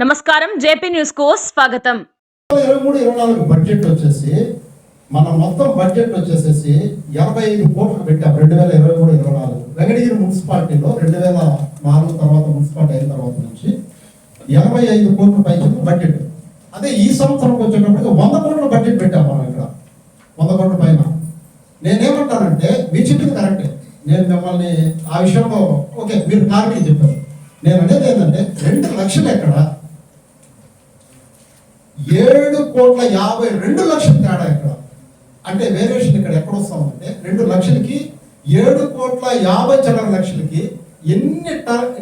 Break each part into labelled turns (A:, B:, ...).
A: నమస్కారం జేపీ న్యూస్కు స్వాగతం.
B: ఇరవై మూడు ఇరవై నాలుగు బడ్జెట్ వచ్చేసి మన మొత్తం బడ్జెట్ వచ్చేసేసి ఎనభై ఐదు కోట్లు పెట్టాం రెండు వేల ఇరవై మూడు ఇరవై నాలుగు. వెంకటగిరి మున్సిపాలిటీలో రెండు వేల నాలుగు తర్వాత మున్సిపాలిటీ అయిన తర్వాత నుంచి ఎనభై ఐదు కోట్ల పైన బడ్జెట్ అదే ఈ సంవత్సరంకి వచ్చేటప్పటికి వంద కోట్ల బడ్జెట్ పెట్టాం మనం ఇక్కడ. వంద కోట్ల పైన. నేనేమంటానంటే మీ చెప్పింది కరెక్టే. నేను మిమ్మల్ని ఆ విషయంలో ఓకే మీరు క్లారిటీ చెప్పారు. నేను అనేది ఏంటంటే రెండు లక్షలు ఎక్కడ ఏడు కోట్ల యాభై రెండు లక్షల తేడా ఇక్కడ. అంటే వేరియేషన్ ఇక్కడ ఎక్కడ వస్తామంటే రెండు లక్షలకి ఏడు కోట్ల యాభై చిల్లర లక్షలకి ఎన్ని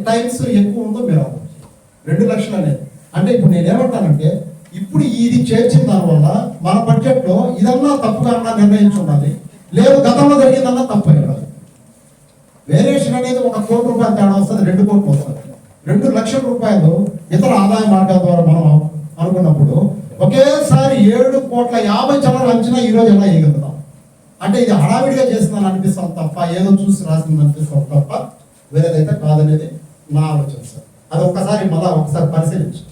B: టైమ్స్ ఎక్కువ ఉందో మీరు అవ్వచ్చు రెండు లక్షలు అనేది అంటే ఇప్పుడు నేను ఏమంటానంటే ఇప్పుడు ఇది చేర్చిన దానివల్ల మన బడ్జెట్లో ఇదన్నా తప్పుగా అన్నా నిర్ణయించుండాలి లేదు గతంలో జరిగిందన్నా తప్పు అయ్యాలి వేరియేషన్ అనేది ఒక కోటి రూపాయలు తేడా వస్తుంది రెండు కోట్లు వస్తుంది. రెండు లక్షల రూపాయలు ఇతర ఆదాయ మార్గాల ద్వారా మనం అనుకున్నప్పుడు ఒకేసారి ఏడు కోట్ల యాభై చల్లర అంచనా ఈ రోజు ఎలా వేయగలుగుతాం అంటే ఇది హడావిడిగా చేస్తున్నాను అనిపిస్తాం తప్ప ఏదో చూసి రాసిందని అనిపిస్తాం తప్ప వేరేదైతే కాదనేది నా ఆలోచన సార్. అది ఒక్కసారి మళ్ళా ఒకసారి పరిశీలించు.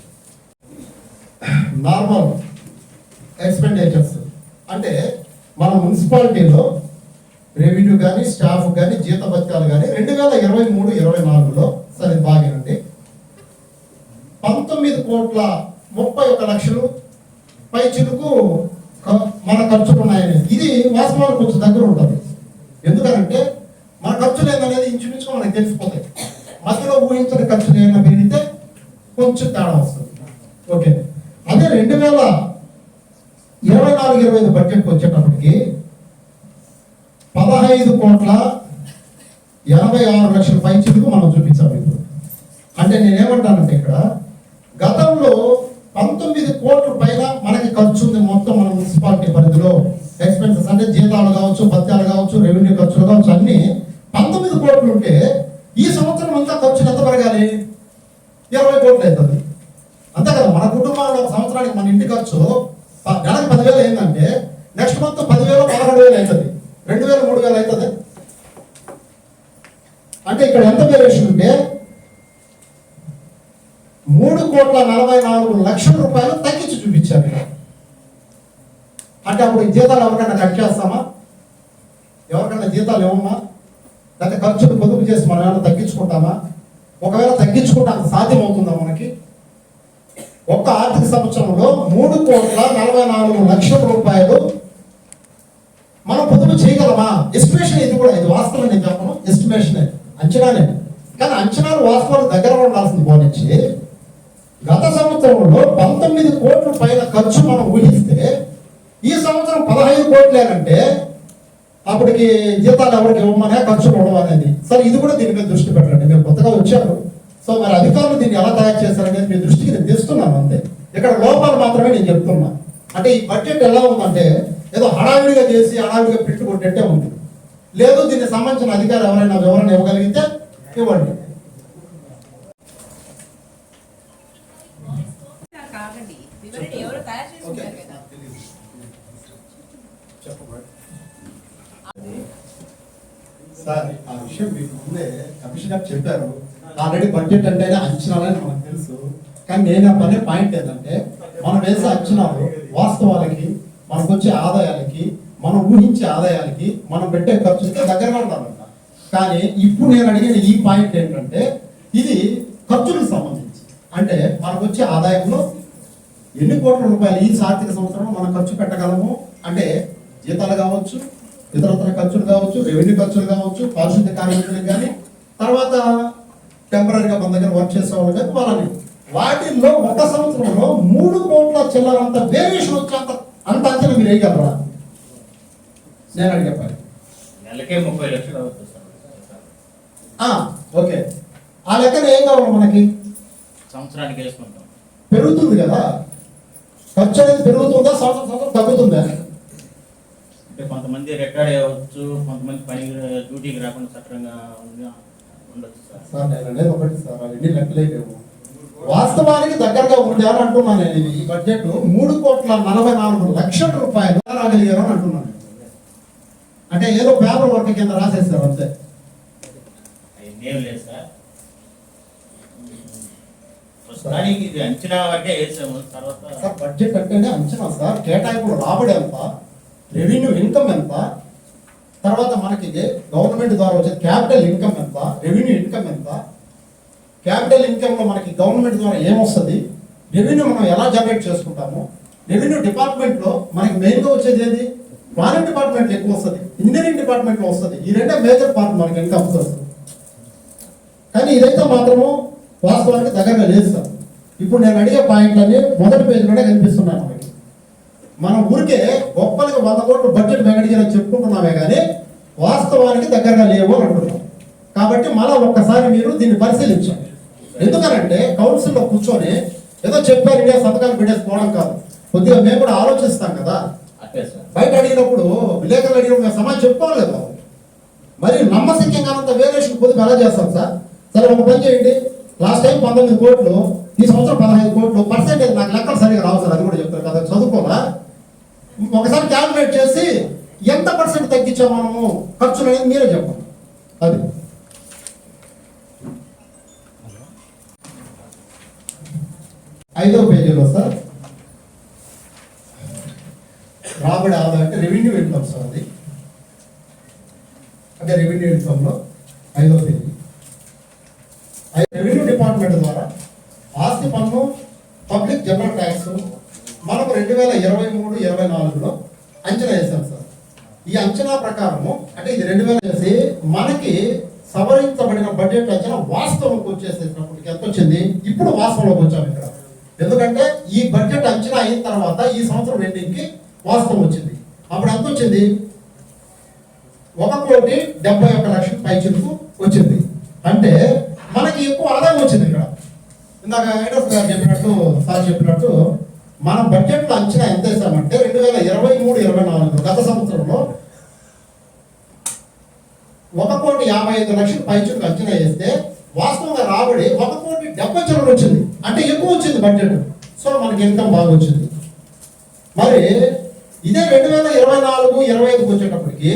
B: నార్మల్ ఎక్స్పెండిచర్స్ అంటే మన మున్సిపాలిటీలో రెవెన్యూ కానీ స్టాఫ్ కానీ జీత పథకాలు కానీ రెండు వేల ఇరవై మూడు ఇరవై నాలుగులో సరే బాగానండి పంతొమ్మిది కోట్ల ముప్పై ఒక లక్షలు పై చిలుకు మన ఖర్చులు ఉన్నాయని ఇది వాస్తవానికి కొంచెం దగ్గర ఉంటుంది. ఎందుకంటే మన ఖర్చులు ఏందనేది ఇంచుమించు మనకు తెలిసిపోతాయి. మధ్యలో ఊహించిన ఖర్చులు ఏమైనా పెరిగితే కొంచెం తేడా వస్తుంది. ఓకే. అదే రెండు వేల ఇరవై నాలుగు ఇరవై ఐదు బడ్జెట్కి వచ్చేటప్పటికి పదహైదు కోట్ల ఎనభై ఆరు లక్షల పైచిలకు మనం చూపించాం ఇప్పుడు. అంటే నేనేమంటానంటే ఇక్కడ గతంలో పంతొమ్మిది కోట్ల పైన మనకి ఖర్చు ఉంది మొత్తం మన మున్సిపాలిటీ పరిధిలో. ఎక్స్పెన్సెస్ అంటే జీతాలు కావచ్చు భత్యాలు కావచ్చు రెవెన్యూ ఖర్చులు కావచ్చు అన్ని పంతొమ్మిది కోట్లు ఉంటే ఈ సంవత్సరం అంతా ఖర్చులు ఎంత పెరగాలి? ఇరవై కోట్లు అవుతుంది. అంతే కదా మన కుటుంబంలో ఒక సంవత్సరానికి మన ఇంటి ఖర్చు నెలకు పదివేలు ఏంటంటే నెక్స్ట్ మంత్ పదివేలు పదకొండు వేలు అవుతుంది. రెండు వేలు మూడు వేలు అవుతుంది. అంటే ఇక్కడ ఎంత వేరియేషన్ ఉంటే మూడు కోట్ల నలభై నాలుగు లక్షల రూపాయలు తగ్గించి చూపించారు అంటే అప్పుడు ఈ జీతాలు ఎవరికైనా కట్ చేస్తామా? ఎవరికైనా జీతాలు ఇవ్వమా? లేకపోతే ఖర్చులు పొదుపు చేసి మనం ఏమైనా తగ్గించుకుంటామా? ఒకవేళ తగ్గించుకుంటానికి సాధ్యం అవుతుందా మనకి? ఒక్క ఆర్థిక సంవత్సరంలో మూడు కోట్ల నలభై నాలుగు లక్షల రూపాయలు మనం పొదుపు చేయగలమా? ఎస్టిమేషన్ ఇది కూడా ఇది వాస్తవం నేను చెప్పను. ఎస్టిమేషన్ అంచనానే. కానీ అంచనాలు వాస్తవాలు దగ్గర ఉండాల్సింది పోనిచ్చి గత సంవత్సరంలో పంతొమ్మిది కోట్ల పైన ఖర్చు మనం ఊహిస్తే ఈ సంవత్సరం పదహైదు కోట్లేనంటే అప్పటికి జీతాలు ఎవరికి ఇవ్వమనే ఖర్చు ఇవ్వడం అనేది. సరే ఇది కూడా దీని మీద దృష్టి పెట్టండి. మీరు కొత్తగా వచ్చారు. సో మరి అధికారులు దీన్ని ఎలా తయారు చేశారనేది మీ దృష్టికి నేను తెస్తున్నాను అంతే. ఇక్కడ లోపాలు మాత్రమే నేను చెప్తున్నా. అంటే ఈ బడ్జెట్ ఎలా ఉందంటే ఏదో హడావిడిగా చేసి హడావిడిగా ప్రింట్ కొట్టేట్టే ఉంది. లేదు దీనికి సంబంధించిన అధికారులు ఎవరైనా వివరణ ఇవ్వగలిగితే ఇవ్వండి
C: కాకండి వివరణ ఎవరు తయారు చేసుకుంటారు కదా
B: సార్ ఆ విషయం మీకు ముందే కమిషన్ గారు చెప్పారు. ఆల్రెడీ బడ్జెట్ అంటేనే అంచనాలని మనకు తెలుసు. కానీ నేను పనే పాయింట్ ఏంటంటే మనం వేసే అంచనాలు వాస్తవాలకి మనకు వచ్చే ఆదాయాలకి మనం ఊహించే ఆదాయాలకి మనం పెట్టే ఖర్చులకి దగ్గరగా ఉండాలంట కానీ ఇప్పుడు నేను అడిగిన ఈ పాయింట్ ఏంటంటే ఇది ఖర్చులకు సంబంధించి. అంటే మనకు వచ్చే ఆదాయంలో ఎన్ని కోట్ల రూపాయలు ఈ ఆర్థిక సంవత్సరంలో మనం ఖర్చు పెట్టగలము? అంటే జీతాలు కావచ్చు ఇతరత్ర ఖర్చులు కావచ్చు రెవెన్యూ ఖర్చులు కావచ్చు పారిశుద్ధ్య కార్మికులకు కానీ తర్వాత టెంపరీగా మన దగ్గర వర్క్ చేసే వాళ్ళు కానీ వాళ్ళని. వాటిల్లో ఒక సంవత్సరంలో మూడు కోట్ల చిల్లరంత వేరియేషన్ వచ్చేంత అంత అంచనా మీరు వేయగలరా? నేను అడిగే పని.
D: నెలకే ముప్పై లక్షలు
B: ఓకే. ఆ లెక్కన ఏం కావాలి మనకి?
D: సంవత్సరానికి వేసుకుంటాం.
B: పెరుగుతుంది కదా? ఖర్చు అనేది పెరుగుతుందా సంవత్సరం సంవత్సరం తగ్గుతుందా?
D: అంటే కొంతమంది రికార్డ్ అవ్వచ్చు కొంతమంది పని డ్యూటీకి రాకుండా సక్రంగా ఉండి- ఉండొచ్చు సార్.
B: సార్ నేను అనేది ఒకటి సార్ అవన్నీ లెక్కలేవు వాస్తవానికి దగ్గరగా ఉంది అని అంటున్నాను నేను. ఈ బడ్జెట్ మూడు కోట్ల నలభై నాలుగు లక్షల రూపాయలు రాగలిగారు అని అంటున్నాను అంటే ఏదో పేపర్ వర్క్ కింద రాసేస్తారు అంతే.
D: లేదు సార్. కానీ ఇది అంచనా వరకే వేసాము తర్వాత
B: సార్ బడ్జెట్ అంటేనే అంచనా సార్. కేటాయింపులు రాబడి ఎంత? రెవెన్యూ ఇన్కమ్ ఎంత? తర్వాత మనకి గవర్నమెంట్ ద్వారా వచ్చే క్యాపిటల్ ఇన్కమ్ ఎంత? రెవెన్యూ ఇన్కమ్ ఎంత? క్యాపిటల్ ఇన్కమ్లో మనకి గవర్నమెంట్ ద్వారా ఏమొస్తుంది? రెవెన్యూ మనం ఎలా జనరేట్ చేసుకుంటాము? రెవెన్యూ డిపార్ట్మెంట్లో మనకి మెయిన్గా వచ్చేది ఏది? ప్లానింగ్ డిపార్ట్మెంట్ ఎక్కువ వస్తుంది. ఇంజనీరింగ్ డిపార్ట్మెంట్లో వస్తుంది. ఈ రెండే మేజర్ పార్ట్ మనకి ఇన్కమ్ వస్తుంది. కానీ ఇదైతే మాత్రము వాస్తవానికి దగ్గరగా లేదు సార్. ఇప్పుడు నేను అడిగే పాయింట్లన్నీ మొదటి పేజీలోనే కనిపిస్తున్నాయి మనకి. మనం ఊరికే గొప్పలకి వంద కోట్లు బడ్జెట్ వెంకటగిరి చెప్పుకుంటున్నామే కానీ వాస్తవానికి దగ్గరగా లేవు అని అంటున్నాం. కాబట్టి మళ్ళా ఒక్కసారి మీరు దీన్ని పరిశీలించండి. ఎందుకనంటే కౌన్సిల్లో కూర్చొని ఏదో చెప్పారు ఇండియా సంతకాలు పెట్టేసుకోవడం కాదు. కొద్దిగా మేము కూడా ఆలోచిస్తాం కదా. బయట అడిగినప్పుడు విలేకరులు అడిగినప్పుడు మేము సమాజం చెప్పుకోవాలి కదా. మరి నమ్మశక్యంగానంత వేరియేషన్ కొద్దిగా ఎలా చేస్తాం సార్. సరే ఒక పని చేయండి. లాస్ట్ టైం పంతొమ్మిది కోట్లు ఈ సంవత్సరం పదహైదు కోట్లు పర్సెంటేజ్ నాకు లెక్కలు సరిగా రావు సార్ అది కూడా చెప్తారు కదా చదువుకోరా ఒకసారి క్యాల్కులేట్ చేసి ఎంత పర్సెంట్ తగ్గించాం మనము? ఖర్చులు అనేది మీరే చెప్పండి. అది. ఐదో పేజీలో సార్. రాబడి ఆదాయం అంటే రెవెన్యూ ఇన్కమ్ సార్ అది. అంటే రెవెన్యూ ఇన్కమ్లో ఐదో పేజీ రెవెన్యూ డిపార్ట్మెంట్ ద్వారా ఆస్తి పన్ను పబ్లిక్ జనరల్ ట్యాక్స్ మనకు రెండు వేల ఇరవై మూడు ఇరవై నాలుగులో అంచనా వేశాం సార్. ఈ అంచనా ప్రకారము అంటే ఇది రెండు వేల చేసి మనకి సవరించబడిన బడ్జెట్ అంచనా వాస్తవంకి వచ్చేసేటప్పటికి ఎంత వచ్చింది? ఇప్పుడు వాస్తవంలోకి వచ్చాము ఇక్కడ. ఎందుకంటే ఈ బడ్జెట్ అంచనా అయిన తర్వాత ఈ సంవత్సరం ఎండింగ్కి వాస్తవం వచ్చింది. అప్పుడు ఎంత వచ్చింది? ఒక కోటి డెబ్బై ఒక లక్షల పైచిలకు వచ్చింది. అంటే మనకి ఎక్కువ ఆదాయం వచ్చింది ఇక్కడ ఇందాక ఐడోస్ గారు చెప్పినట్టు సార్ చెప్పినట్టు మన బడ్జెట్లో అంచనా ఎంత వేసామంటే రెండు వేల ఇరవై మూడు ఇరవై నాలుగు గత సంవత్సరంలో ఒక కోటి యాభై ఐదు లక్షల పైచుకు అంచనా వేస్తే వాస్తవంగా రాబడి ఒక కోటి డెబ్బై చిల్లర వచ్చింది. అంటే ఎక్కువ వచ్చింది బడ్జెట్. సో మనకి ఇన్కమ్ బాగా వచ్చింది. మరి ఇదే రెండు వేల ఇరవై నాలుగు ఇరవై ఐదుకి వచ్చేటప్పటికి